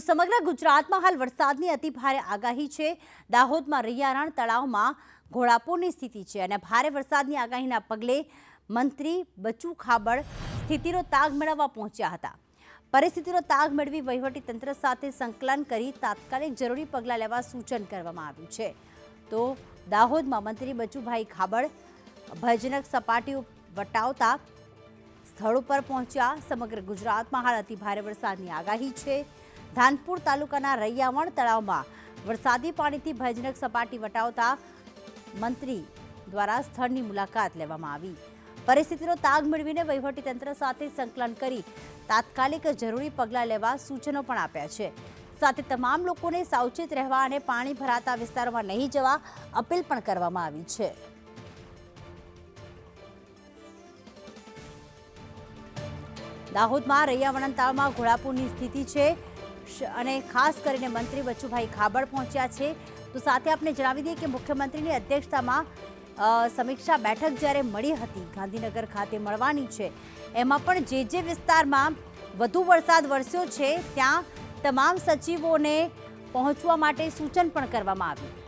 તો સમગ્ર ગુજરાતમાં હાલ વરસાદની અતિ ભારે આગાહી છે. દાહોદમાં રૈયારણ તળાવમાં ઘોડાપૂરની સ્થિતિ છે અને ભારે વરસાદની આગાહીના પગલે મંત્રી બચુ ખાબડ સ્થિતિનો તાગ મેળવવા પહોંચ્યા હતા. પરિસ્થિતિનો તાગ મેળવી વહીવટી તંત્ર સાથે સંકલન કરી તાત્કાલિક જરૂરી પગલાં લેવા સૂચન કરવામાં આવ્યું છે. તો દાહોદમાં મંત્રી બચુભાઈ ખાબડ ભયજનક સપાટી વટાવતા સ્થળ ઉપર પહોંચ્યા. સમગ્ર ગુજરાતમાં હાલ અતિ ભારે વરસાદની આગાહી છે. ધાનપુર તાલુકાના રૈયાવણ તળાવમાં. વરસાદી પાણીથી ભયજનક સપાટી વટાવતા મંત્રી દ્વારા સ્થળની મુલાકાત લેવામાં આવી. પરિસ્થિતિનો તાગ મેળવીને વહીવટીતંત્ર સાથે સંકલન કરી તાત્કાલિક જરૂરી પગલાં લેવા સૂચનો પણ આપ્યા છે. સાથે તમામ લોકોને સાવચેત રહેવા અને પાણી ભરાતા વિસ્તારોમાં નહીં જવા અપીલ પણ કરવામાં આવી છે. દાહોદમાં રૈયાવણ તળાવમાં ઘોડાપુરની સ્થિતિ છે. અને ખાસ કરીને મંત્રી બચુભાઈ ખાબડ પહોંચ્યા છે. તો સાથે આપણે જણાવી દઈએ કે મુખ્યમંત્રીની અધ્યક્ષતામાં સમીક્ષા બેઠક જ્યારે મળી હતી ગાંધીનગર ખાતે મળવાની છે. એમાં પણ જે જે વિસ્તારમાં વધુ વરસાદ વરસ્યો છે, ત્યાં તમામ સચિવોને પહોંચવા માટે સૂચન પણ કરવામાં આવ્યું.